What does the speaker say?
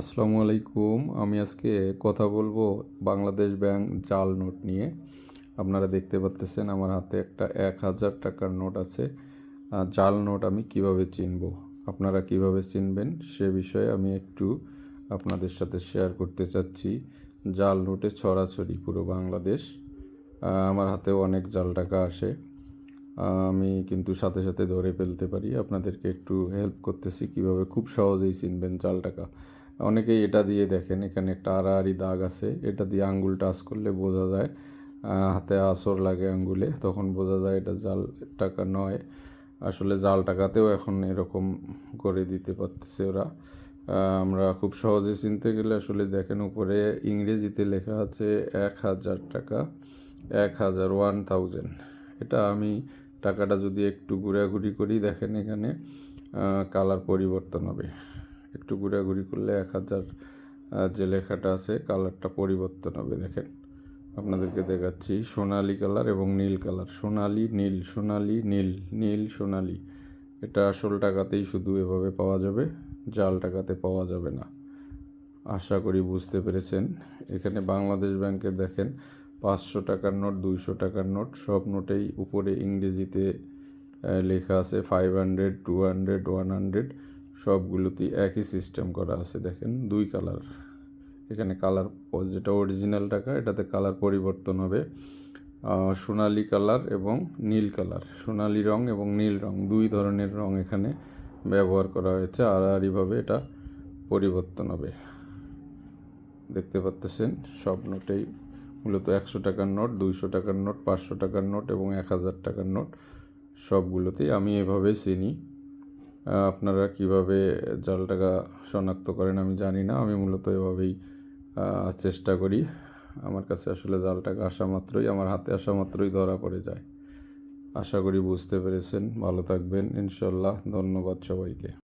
আসসালামু আলাইকুম। আমি আজকে কথা বলব বাংলাদেশ ব্যাংক জাল নোট নিয়ে। আপনারা দেখতে পাচ্তেছেন আমার হাতে একটা এক হাজার টাকার নোট আছে। জাল নোট আমি কীভাবে চিনব? আপনারা কীভাবে চিনবেন সে বিষয়ে আমি একটু আপনাদের সাথে শেয়ার করতে চাচ্ছি। জাল নোটে ছড়াছড়ি পুরো বাংলাদেশ। আমার হাতেও অনেক জাল টাকা আসে। আমি কিন্তু সাথে সাথে ধরে ফেলতে পারি। আপনাদেরকে একটু হেল্প করতেছি কীভাবে খুব সহজেই চিনবেন জাল টাকা। অনেকেই এটা দিয়ে দেখেন, এখানে একটা আড়াআড়ি দাগ আছে, এটা দিয়ে আঙ্গুল টাচ করলে বোঝা যায় হাতে আসর লাগে আঙ্গুলে, তখন বোঝা যায় এটা জাল টাকা নয়। আসলে জাল টাকাতেও এখন এরকম করে দিতে পারতেছে ওরা। আমরা খুব সহজে চিনতে গেলে আসলে দেখেন, উপরে ইংরেজিতে লেখা আছে এক হাজার টাকা, এক হাজার ওয়ান থাউজেন্ড। এটা আমি টাকাটা যদি একটু ঘোরাঘুরি করি, দেখেন এখানে কালার পরিবর্তন হবে। একটু ঘোরাঘুরি করলে এক হাজার যে লেখাটা আছে কালারটা পরিবর্তন হবে, দেখেন। আপনাদেরকে দেখাচ্ছি সোনালি কালার এবং নীল কালার। সোনালি, নীল সোনালি, নীল নীল, সোনালি। এটা আসল টাকাতেই শুধু এভাবে পাওয়া যাবে, জাল টাকাতে পাওয়া যাবে না। আশা করি বুঝতে পেরেছেন। এখানে বাংলাদেশ ব্যাংকের দেখেন পাঁচশো টাকার নোট, দুইশো টাকার নোট, সব নোটেই উপরে ইংরেজিতে লেখা আছে five hundred two hundred one hundred সবগুলোতেই একই সিস্টেম করা আছে, দেখেন, দুই কালার এখানে কালার যেটা অরিজিনাল টাকা, এটাতে কালার পরিবর্তন হবে। সোনালি কালার এবং নীল কালার সোনালি রং এবং নীল রং, দুই ধরনের রং এখানে ব্যবহার করা হয়েছে, আড়াআড়িভাবে এটা পরিবর্তন হবে। দেখতে পাচ্তেছেন, সব নোটেই মূলত একশো টাকার নোট, দুইশো টাকার নোট, পাঁচশো টাকার নোট এবং এক হাজার টাকার নোট, সবগুলোতেই আমি এভাবে চিনি। আপনারা কীভাবে জাল টাকা শনাক্ত করেন আমি জানি না। আমি মূলত এভাবেই চেষ্টা করি। আমার কাছে আসলে জাল টাকা আসা মাত্রই, আমার হাতে আসা মাত্রই ধরা পড়ে যায়। আশা করি বুঝতে পেরেছেন। ভালো থাকবেন। ইনশাল্লাহ। ধন্যবাদ সবাইকে।